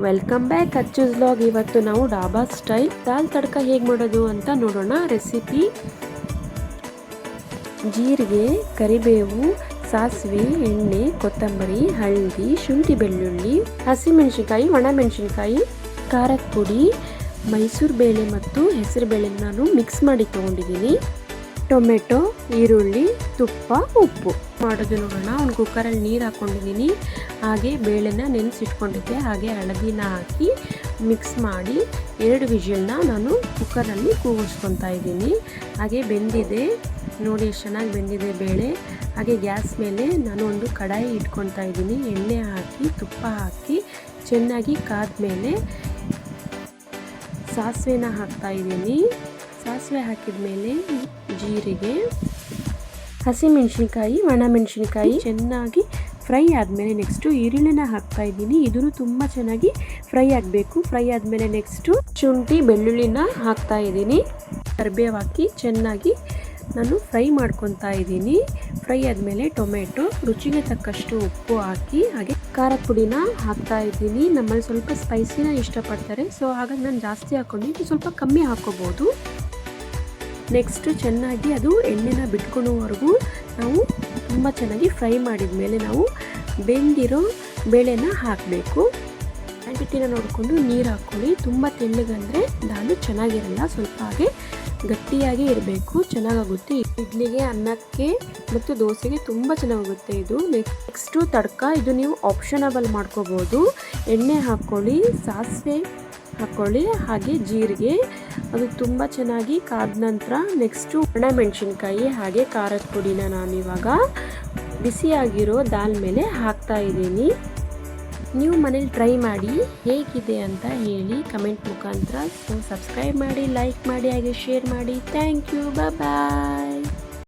Welcome back. ಅಚ್ಚುಸ್ log ಇವತ್ತು ನಾವು dhaba style ದಾಲ್ ತಡ್ಕ ಹೇಗೆ ಮಾಡೋದು ಅಂತ ನೋಡೋಣ. ರೆಸಿಪಿ ಜೀರಿಗೆ, ಕರಿಬೇವು, ಸಾಸಿವೆ, ಎಣ್ಣೆ, ಕೊತ್ತಂಬರಿ, ಹಳದಿ, ಶುಂಠಿ ಬೆಳ್ಳುಳ್ಳಿ, ಹಸಿಮೆಣಸಿನ್ಕಾಯಿ, ಒಣಮೆಣಸಿನ್ಕಾಯಿ, ಖಾರದ ಪುಡಿ, ಮೈಸೂರು ಬೇಳೆ ಮತ್ತು ಹೆಸರು ಬೇಳೆ ನಾನು ಮಿಕ್ಸ್ ಮಾಡಿ ತೊಗೊಂಡಿದ್ದೀನಿ. ಟೊಮೆಟೊ, ಈರುಳ್ಳಿ, ತುಪ್ಪ, ಉಪ್ಪು. ಮಾಡೋದು ನೋಡೋಣ. ಒಂದು ಕುಕ್ಕರಲ್ಲಿ ನೀರು ಹಾಕ್ಕೊಂಡಿದ್ದೀನಿ. ಹಾಗೆ ಬೇಳೆನ ನೆನೆಸಿಟ್ಕೊಂಡಿದ್ದೆ. ಹಾಗೆ ಹಳದಿನ ಹಾಕಿ ಮಿಕ್ಸ್ ಮಾಡಿ ಎರಡು ವಿಷಲ್ನ ನಾನು ಕುಕ್ಕರಲ್ಲಿ ಕೂಗಿಸ್ಕೊತಾ ಇದ್ದೀನಿ. ಹಾಗೆ ಬೆಂದಿದೆ. ನೋಡಿ ಎಷ್ಟು ಚೆನ್ನಾಗಿ ಬೆಂದಿದೆ ಬೇಳೆ. ಹಾಗೆ ಗ್ಯಾಸ್ ಮೇಲೆ ನಾನು ಒಂದು ಕಡಾಯಿ ಇಟ್ಕೊತಾ ಇದ್ದೀನಿ. ಎಣ್ಣೆ ಹಾಕಿ, ತುಪ್ಪ ಹಾಕಿ, ಚೆನ್ನಾಗಿ ಕಾದ ಮೇಲೆ ಸಾಸಿವೆನ ಹಾಕ್ತಾ ಇದ್ದೀನಿ. ಸಾಸಿವೆ ಹಾಕಿದ ಮೇಲೆ ಜೀರಿಗೆ, ಹಸಿಮೆಣಸಿನ್ಕಾಯಿ, ಒಣಮೆಣಸಿನ್ಕಾಯಿ ಚೆನ್ನಾಗಿ ಫ್ರೈ ಆದಮೇಲೆ ನೆಕ್ಸ್ಟು ಈರುಳ್ಳಿನ ಹಾಕ್ತಾ ಇದ್ದೀನಿ. ಇದನ್ನು ತುಂಬ ಚೆನ್ನಾಗಿ ಫ್ರೈ ಆಗಬೇಕು. ಫ್ರೈ ಆದಮೇಲೆ ನೆಕ್ಸ್ಟು ಶುಂಠಿ, ಬೆಳ್ಳುಳ್ಳಿನ ಹಾಕ್ತಾ ಇದ್ದೀನಿ. ಕರಿಬೇವು ಹಾಕಿ ಚೆನ್ನಾಗಿ ನಾನು ಫ್ರೈ ಮಾಡ್ಕೊತಾ ಇದ್ದೀನಿ. ಫ್ರೈ ಆದಮೇಲೆ ಟೊಮೆಟೊ, ರುಚಿಗೆ ತಕ್ಕಷ್ಟು ಉಪ್ಪು ಹಾಕಿ, ಹಾಗೆ ಖಾರದ ಪುಡಿನ ಹಾಕ್ತಾ ಇದ್ದೀನಿ. ನಮ್ಮಲ್ಲಿ ಸ್ವಲ್ಪ ಸ್ಪೈಸಿನ ಇಷ್ಟಪಡ್ತಾರೆ. ಸೊ ಹಾಗಾಗಿ ನಾನು ಜಾಸ್ತಿ ಹಾಕೊಂಡು ಸ್ವಲ್ಪ ಕಮ್ಮಿ ಹಾಕ್ಕೋಬೋದು ನೆಕ್ಸ್ಟು ಚೆನ್ನಾಗಿ ಅದು ಎಣ್ಣೆನ ಬಿಟ್ಕೊಳ್ಳೋವರೆಗೂ ನಾವು ತುಂಬ ಚೆನ್ನಾಗಿ ಫ್ರೈ ಮಾಡಿದ ಮೇಲೆ ನಾವು ಬೆಂದಿರೋ ಬೇಳೆನ ಹಾಕಬೇಕು. ಕ್ವಾಂಟಿಟಿನ ನೋಡಿಕೊಂಡು ನೀರು ಹಾಕ್ಕೊಳ್ಳಿ. ತುಂಬ ತೆಳ್ಳಗಂದರೆ ದಾಲು ಚೆನ್ನಾಗಿರಲ್ಲ, ಸ್ವಲ್ಪ ಹಾಗೆ ಗಟ್ಟಿಯಾಗಿ ಇರಬೇಕು, ಚೆನ್ನಾಗಾಗುತ್ತೆ. ಇಡ್ಲಿಗೆ ಅನ್ನಕ್ಕೆ ಮತ್ತು ದೋಸೆಗೆ ತುಂಬ ಚೆನ್ನಾಗುತ್ತೆ ಇದು. ನೆಕ್ಸ್ಟು ತಡ್ಕ, ಇದು ನೀವು ಆಪ್ಷನಬಲ್ ಮಾಡ್ಕೋಬೋದು. ಎಣ್ಣೆ ಹಾಕ್ಕೊಳ್ಳಿ, ಸಾಸಿವೆ ಹಾಕ್ಕೊಳ್ಳಿ ಹಾಗೆ ಜೀರಿಗೆ, ಅದು ತುಂಬ ಚೆನ್ನಾಗಿ ಕಾದ ನಂತರ ನೆಕ್ಸ್ಟು ಒಣಮೆಣಸಿನ್ಕಾಯಿ, ಹಾಗೆ ಖಾರದ ಪುಡಿನ ನಾನಿವಾಗ ಬಿಸಿಯಾಗಿರೋ ದಾಲ್ ಮೇಲೆ ಹಾಕ್ತಾ ಇದ್ದೀನಿ. ನೀವು ಮನೇಲಿ ಟ್ರೈ ಮಾಡಿ ಹೇಗಿದೆ ಅಂತ ಹೇಳಿ ಕಮೆಂಟ್ ಮುಖಾಂತರ. ಸೊ ಸಬ್ಸ್ಕ್ರೈಬ್ ಮಾಡಿ ಲೈಕ್ ಮಾಡಿ, ಹಾಗೆ ಶೇರ್ ಮಾಡಿ. Thank you bye